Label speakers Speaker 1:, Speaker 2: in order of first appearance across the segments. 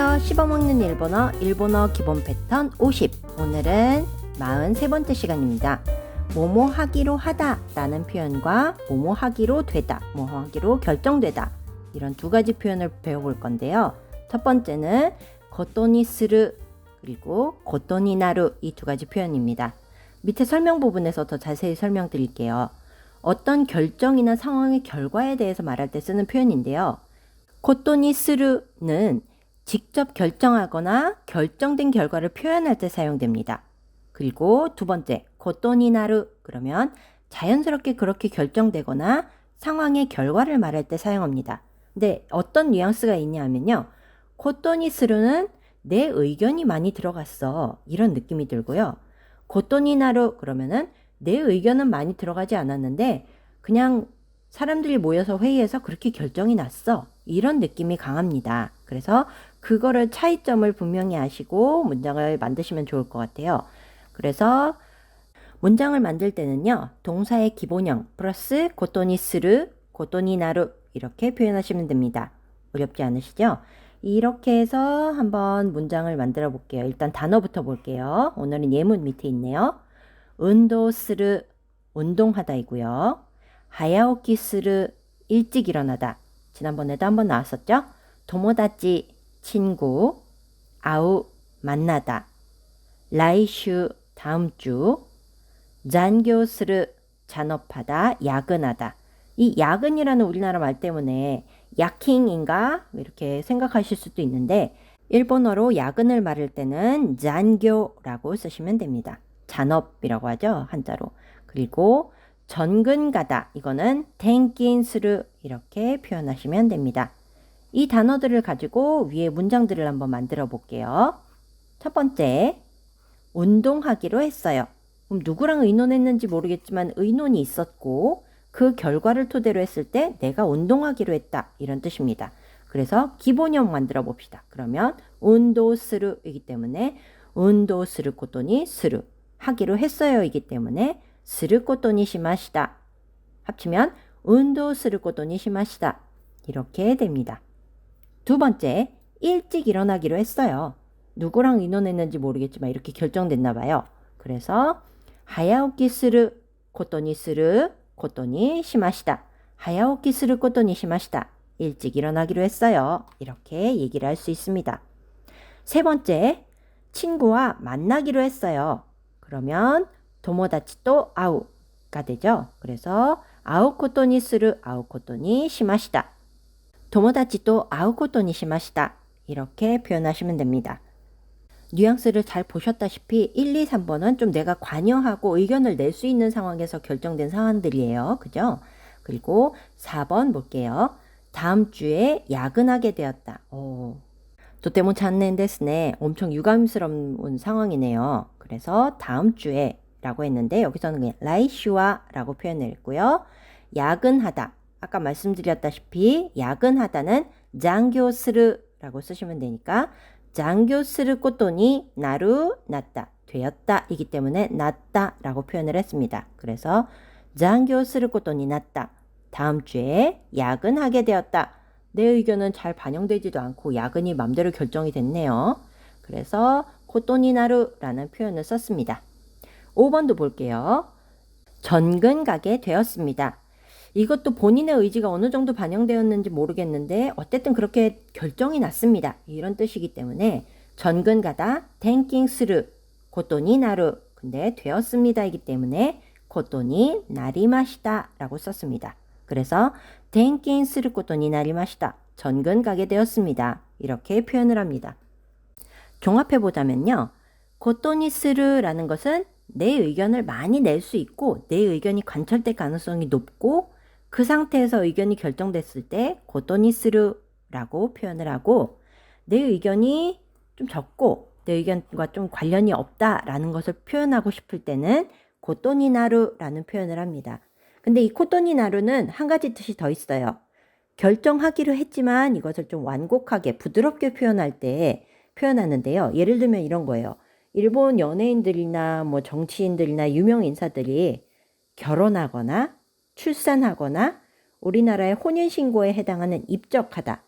Speaker 1: 안녕하세요. 씹어먹는 일본어, 일본어 기본 패턴 50. 오늘은 43번째 시간입니다. 뭐뭐 하기로 하다 라는 표현과 뭐뭐 하기로 되다, 뭐 하기로 결정되다. 이런 두 가지 표현을 배워볼 건데요. 첫 번째는 고토니 스르 그리고 고토니 나루 이 두 가지 표현입니다. 밑에 설명 부분에서 더 자세히 설명드릴게요. 어떤 결정이나 상황의 결과에 대해서 말할 때 쓰는 표현인데요. 고토니 스르는 직접 결정하거나 결정된 결과를 표현할 때 사용됩니다. 그리고 두 번째, 고토니 나루 그러면 자연스럽게 그렇게 결정되거나 상황의 결과를 말할 때 사용합니다. 근데 어떤 뉘앙스가 있냐면요. 고토니 스르는 내 의견이 많이 들어갔어. 이런 느낌이 들고요. 고토니 나루 그러면은 내 의견은 많이 들어가지 않았는데 그냥 사람들이 모여서 회의해서 그렇게 결정이 났어. 이런 느낌이 강합니다. 그래서 그거를 차이점을 분명히 아시고 문장을 만드시면 좋을 것 같아요. 그래서 문장을 만들 때는요. 동사의 기본형 플러스 고토니 스르, 고토니 나루 이렇게 표현하시면 됩니다. 어렵지 않으시죠? 이렇게 해서 한번 문장을 만들어 볼게요. 일단 단어부터 볼게요. 오늘은 예문 밑에 있네요. 운도스르 운동하다이고요. 하야오키스르 일찍 일어나다. 지난번에도 한번 나왔었죠? 도모다치 친구 아우 만나다. 라이슈 다음 주 잔교스르 잔업하다 야근하다. 이 야근이라는 우리나라 말 때문에 야킹인가 이렇게 생각하실 수도 있는데 일본어로 야근을 말할 때는 잔교라고 쓰시면 됩니다. 잔업이라고 하죠 한자로. 그리고 전근 가다 이거는 탱긴스르 이렇게 표현하시면 됩니다. 이 단어들을 가지고 위에 문장들을 한번 만들어 볼게요. 첫 번째 운동하기로 했어요. 그럼 누구랑 의논했는지 모르겠지만 의논이 있었고 그 결과를 토대로 했을 때 내가 운동하기로 했다 이런 뜻입니다. 그래서 기본형 만들어 봅시다. 그러면 운도스르이기 때문에 운도스르 코토니 스르 하기로 했어요이기 때문에 스르 코토니 시마시다 합치면 운도스르 코토니 시마시다 이렇게 됩니다. 두 번째 일찍 일어나기로 했어요. 누구랑 의논했는지 모르겠지만 이렇게 결정됐나 봐요. 그래서 하야오키 스르 코토니 시마시다. 하야오키 스르 코토니 시마시다. 일찍 일어나기로 했어요. 이렇게 얘기를 할 수 있습니다. 세 번째, 친구와 만나기로 했어요. 그러면 도모다치 또 아우가 되죠. 그래서 아우 코토니 스르 아우 코토니 시마시다. 도모다치 또 아우 코토니 시마시다. 이렇게 표현하시면 됩니다. 뉘앙스를 잘 보셨다시피 1, 2, 3번은 좀 내가 관여하고 의견을 낼 수 있는 상황에서 결정된 상황들이에요. 그죠? 그리고 4번 볼게요. 다음 주에 야근하게 되었다. 오. 도때모 찬넨데스네. 엄청 유감스러운 상황이네요. 그래서 다음 주에 라고 했는데 여기서는 그냥 라이슈와 라고 표현했고요. 야근하다. 아까 말씀드렸다시피 야근하다는 장교스르 라고 쓰시면 되니까 장교스르 꽃돈이 나루 났다 되었다 이기 때문에 났다 라고 표현을 했습니다. 그래서 장교스르 꽃돈이 났다 다음 주에 야근하게 되었다 내 의견은 잘 반영되지도 않고 야근이 맘대로 결정이 됐네요. 그래서 코토니 나루라는 표현을 썼습니다. 5번도 볼게요. 전근 가게 되었습니다. 이것도 본인의 의지가 어느 정도 반영되었는지 모르겠는데 어쨌든 그렇게 결정이 났습니다. 이런 뜻이기 때문에 전근 가다 탱킹 스르 고돈이 나루 근데 되었습니다이기 때문에 고돈이 나리마시다 라고 썼습니다. 그래서 탱킹 스르 고돈이 나리마시다 전근 가게 되었습니다. 이렇게 표현을 합니다. 종합해 보자면요. 고돈이 스르라는 것은 내 의견을 많이 낼 수 있고 내 의견이 관철될 가능성이 높고 그 상태에서 의견이 결정됐을 때 고토니스르라고 표현을 하고 내 의견이 좀 적고 내 의견과 좀 관련이 없다라는 것을 표현하고 싶을 때는 고토니나루라는 표현을 합니다. 근데 이 코토니나루는 한 가지 뜻이 더 있어요. 결정하기로 했지만 이것을 좀 완곡하게 부드럽게 표현할 때 표현하는데요. 예를 들면 이런 거예요. 일본 연예인들이나 뭐 정치인들이나 유명 인사들이 결혼하거나 출산하거나 우리나라의 혼인신고에 해당하는 입적하다.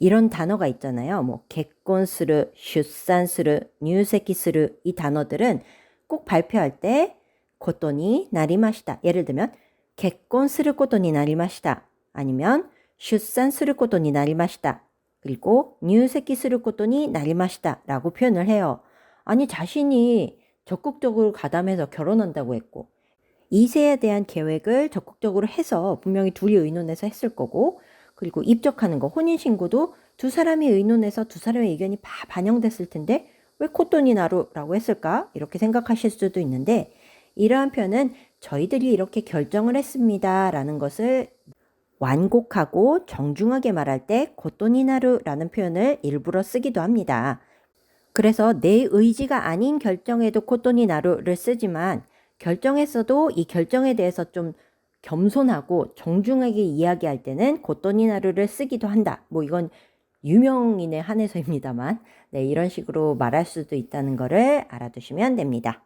Speaker 1: 이런 단어가 있잖아요. 뭐 개콘스르, 슈산스르, 뉴세키스르 이 단어들은 꼭 발표할 때 고토니 나리마시다. 예를 들면 개콘스르 고토니 나리마시다. 아니면 슈산스르 고토니 나리마시다. 그리고 뉴세키스르 고토니 나리마시다. 라고 표현을 해요. 아니 자신이 적극적으로 가담해서 결혼한다고 했고 이세에 대한 계획을 적극적으로 해서 분명히 둘이 의논해서 했을 거고 그리고 입적하는 거, 혼인신고도 두 사람이 의논해서 두 사람의 의견이 다 반영됐을 텐데 왜 코토니 나루라고 했을까? 이렇게 생각하실 수도 있는데 이러한 표현은 저희들이 이렇게 결정을 했습니다. 라는 것을 완곡하고 정중하게 말할 때 코토니 나루라는 표현을 일부러 쓰기도 합니다. 그래서 내 의지가 아닌 결정에도 코토니 나루를 쓰지만 결정했어도 이 결정에 대해서 좀 겸손하고 정중하게 이야기할 때는 고토니나루를 쓰기도 한다. 뭐 이건 유명인에 한해서입니다만, 네, 이런 식으로 말할 수도 있다는 것을 알아두시면 됩니다.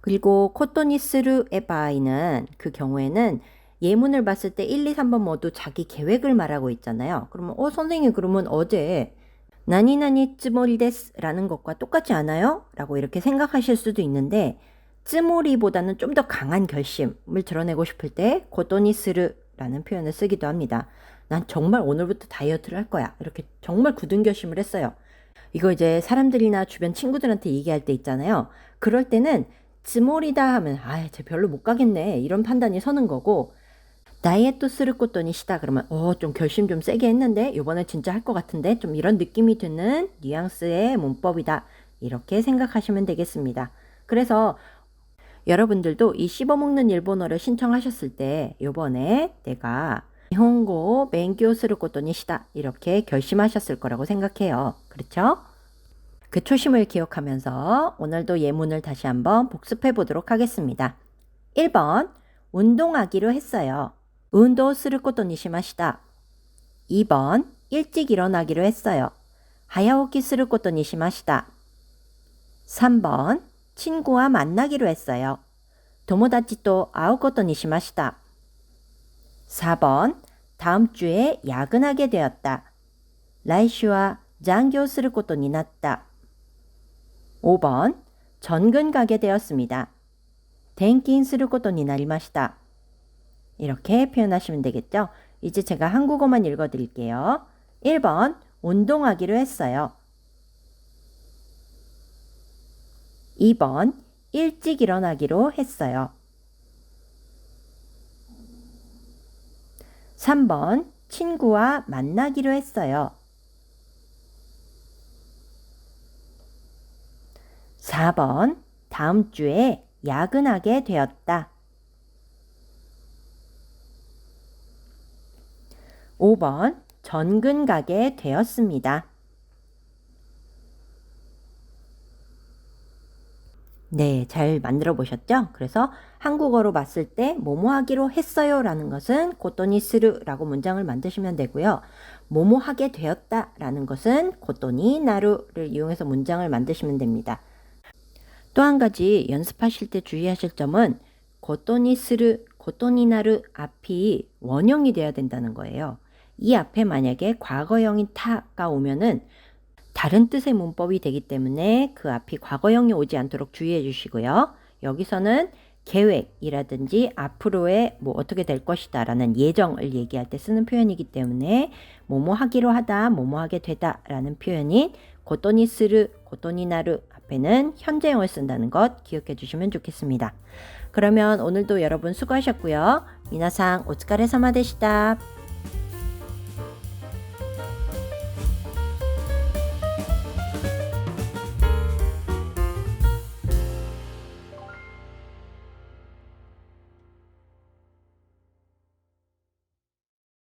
Speaker 1: 그리고 코토니스루의 바이는 그 경우에는 예문을 봤을 때 1, 2, 3번 모두 자기 계획을 말하고 있잖아요. 그러면 어 선생님 그러면 어제 나니나니 쯔모리데스라는 것과 똑같지 않아요? 라고 이렇게 생각하실 수도 있는데 쯔모리보다는 좀 더 강한 결심을 드러내고 싶을 때 고토니스르라는 표현을 쓰기도 합니다. 난 정말 오늘부터 다이어트를 할 거야. 이렇게 정말 굳은 결심을 했어요. 이거 이제 사람들이나 주변 친구들한테 얘기할 때 있잖아요. 그럴 때는 쯔모리다 하면 아, 쟤 별로 못 가겠네. 이런 판단이 서는 거고 다이어트 스르 꽃돈이 시다 그러면 어 좀 결심 좀 세게 했는데 요번에 진짜 할 것 같은데 좀 이런 느낌이 드는 뉘앙스의 문법이다. 이렇게 생각하시면 되겠습니다. 그래서 여러분들도 이 씹어먹는 일본어를 신청하셨을 때 요번에 내가 일본어 맹교 스를 것도니 시다 이렇게 결심하셨을 거라고 생각해요. 그렇죠? 그 초심을 기억하면서 오늘도 예문을 다시 한번 복습해 보도록 하겠습니다. 1번 운동하기로 했어요. 운동 스를 것도니 시마시다. 2번 일찍 일어나기로 했어요. 하야오키 스를 것도니 시마시다. 3번 친구와 만나기로 했어요. 도모다치또 아우코토니 시마시다. 4번 다음 주에 야근하게 되었다. 라이슈와 장교 스를 것도니 났다. 5번 전근 가게 되었습니다. 댕킹 스를 것도니 나리마시다. 이렇게 표현하시면 되겠죠? 이제 제가 한국어만 읽어 드릴게요. 1번 운동하기로 했어요. 2번 일찍 일어나기로 했어요. 3번 친구와 만나기로 했어요. 4번 다음 주에 야근하게 되었다. 5번 전근 가게 되었습니다. 네, 잘 만들어 보셨죠? 그래서 한국어로 봤을 때 뭐뭐 하기로 했어요 라는 것은 고토니 스르라고 문장을 만드시면 되고요. 뭐뭐 하게 되었다 라는 것은 고토니 나루를 이용해서 문장을 만드시면 됩니다. 또 한 가지 연습하실 때 주의하실 점은 고토니 스르, 고토니 나루 앞이 원형이 돼야 된다는 거예요. 이 앞에 만약에 과거형인 타가 오면은 다른 뜻의 문법이 되기 때문에 그 앞이 과거형이 오지 않도록 주의해 주시고요. 여기서는 계획이라든지 앞으로의 뭐 어떻게 될 것이다 라는 예정을 얘기할 때 쓰는 표현이기 때문에 뭐뭐 하기로 하다, 뭐뭐 하게 되다 라는 표현인 고토니 스르, 고토니 나루 앞에는 현재형을 쓴다는 것 기억해 주시면 좋겠습니다. 그러면 오늘도 여러분 수고하셨고요. 미나상 오츠카레 사마 되시다.